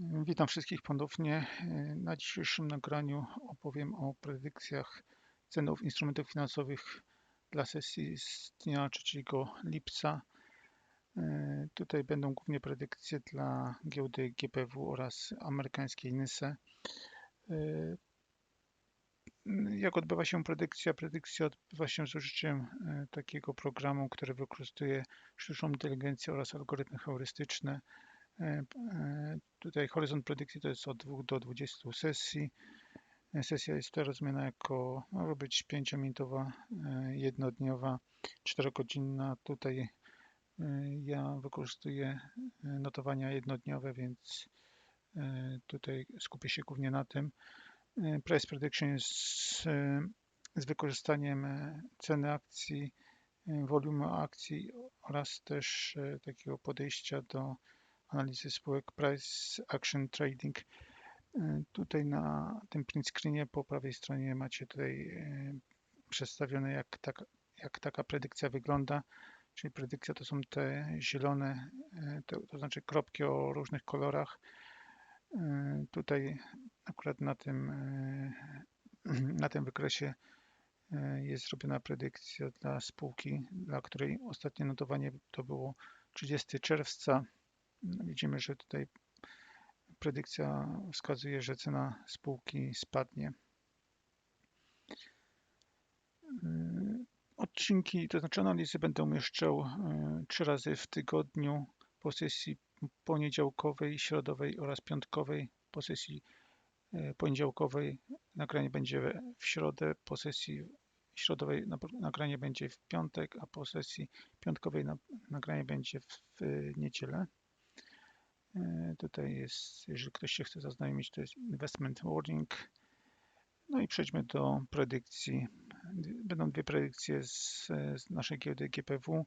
Witam wszystkich ponownie. Na dzisiejszym nagraniu opowiem o predykcjach cenów instrumentów finansowych dla sesji z dnia 3 lipca. Tutaj będą głównie predykcje dla giełdy GPW oraz amerykańskiej NYSE. Jak odbywa się predykcja? Predykcja odbywa się z użyciem takiego programu, który wykorzystuje sztuczną inteligencję oraz algorytmy heurystyczne E, e, tutaj horyzont predykcji to jest od 2 do 20 sesji. E, sesja jest rozumiana jako, może być 5-minutowa, jednodniowa, 4-godzinna. Tutaj ja wykorzystuję notowania jednodniowe, więc tutaj skupię się głównie na tym. Price prediction jest z wykorzystaniem ceny akcji, wolumenu akcji oraz też takiego podejścia do analizy spółek Price Action Trading. E, tutaj na tym print screenie po prawej stronie macie tutaj e, przedstawione jak taka, jak taka predykcja wygląda. Czyli predykcja to są te zielone, e, to, to znaczy kropki o różnych kolorach. Tutaj akurat na tym, na tym wykresie jest zrobiona predykcja dla spółki, dla której ostatnie notowanie to było 30 czerwca Widzimy, że tutaj predykcja wskazuje, że cena spółki spadnie. Odcinki, to znaczy analizy będę umieszczał e, trzy razy w tygodniu po sesji poniedziałkowej, środowej oraz piątkowej. Po sesji e, poniedziałkowej nagranie będzie w środę, po sesji środowej nagranie będzie w piątek, a po sesji piątkowej nagranie będzie w niedzielę. E, tutaj jest, jeżeli ktoś się chce zaznajomić, to jest Investment Warning. No i przejdźmy do predykcji. Będą dwie predykcje z, z naszej giełdy GPW.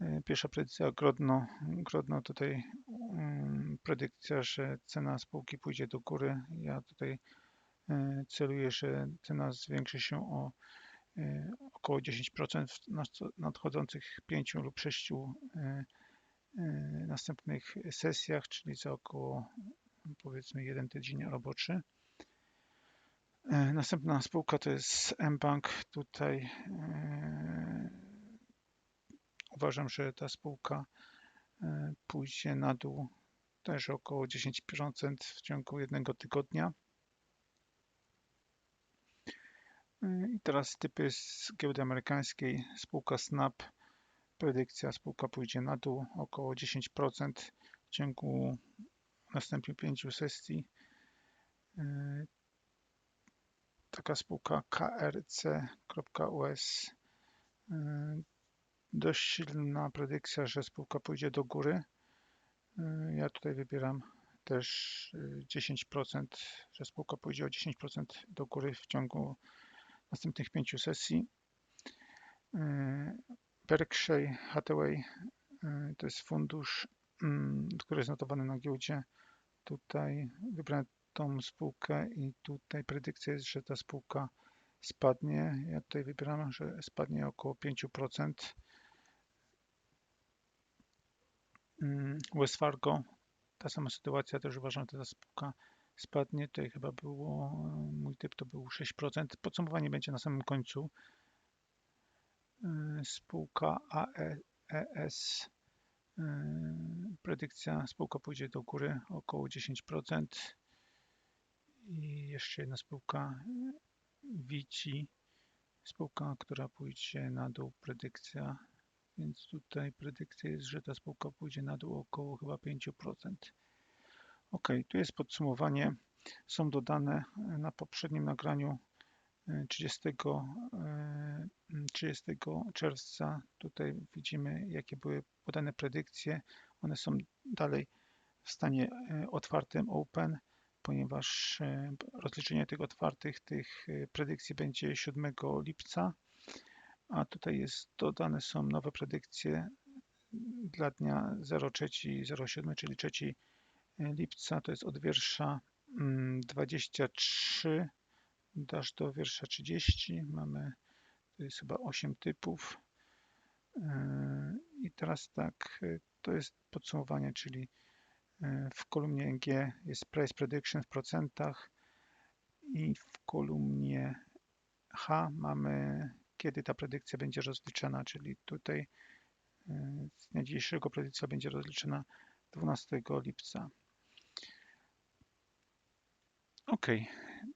E, pierwsza predykcja Grodno. Grodno tutaj um, predykcja, że cena spółki pójdzie do góry. Ja tutaj e, celuję, że cena zwiększy się o około 10% w nadchodzących 5 lub 6 E, następnych sesjach, czyli za około powiedzmy jeden tydzień roboczy. E, następna spółka to jest mBank. Tutaj e, uważam, że ta spółka pójdzie na dół też około 10% w ciągu jednego tygodnia. I teraz typy z giełdy amerykańskiej. Spółka Snap Predykcja spółka pójdzie na dół około 10% w ciągu następnych pięciu sesji. E, taka spółka krc.us e, dość silna predykcja, że spółka pójdzie do góry. E, ja tutaj wybieram też 10%, że spółka pójdzie o 10% do góry w ciągu następnych pięciu sesji. Berkshire Hathaway y, to jest fundusz, mm, który jest notowany na giełdzie. Tutaj wybrałem tą spółkę i tutaj predykcja jest, że ta spółka spadnie. Ja tutaj wybieram, że spadnie około 5%. Mm, West Fargo, ta sama sytuacja, też uważam, że ta spółka spadnie. Tutaj chyba było, mój typ to był 6%. Podsumowanie będzie na samym końcu. Y, spółka AES. Y, predykcja spółka pójdzie do góry około 10%. I jeszcze jedna spółka Vici. Spółka, która pójdzie na dół, predykcja. Więc tutaj predykcja jest, że ta spółka pójdzie na dół około chyba 5%. Ok, tu jest podsumowanie. Są dodane na poprzednim nagraniu 30, 30 e, czerwca. Tutaj widzimy, jakie były podane predykcje. One są dalej w stanie e, otwartym, open, ponieważ e, rozliczenie tych otwartych, tych predykcji będzie 7 lipca, a tutaj jest dodane są nowe predykcje dla dnia 03-07, czyli 3 lipca, to jest od wiersza 23 dasz do wiersza 30. Mamy, to jest chyba 8 typów. E, I teraz tak, to jest podsumowanie, czyli E, W kolumnie G jest price prediction w procentach i w kolumnie H mamy kiedy ta predykcja będzie rozliczana, czyli tutaj e, z dnia dzisiejszego predykcja będzie rozliczona 12 lipca. Ok,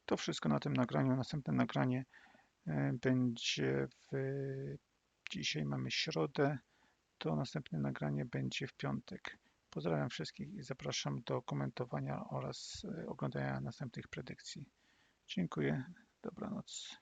to wszystko na tym nagraniu. Następne nagranie będzie w dzisiaj mamy środę, to następne nagranie będzie w piątek. Pozdrawiam wszystkich i zapraszam do komentowania oraz e, oglądania następnych predykcji. Dziękuję, dobranoc.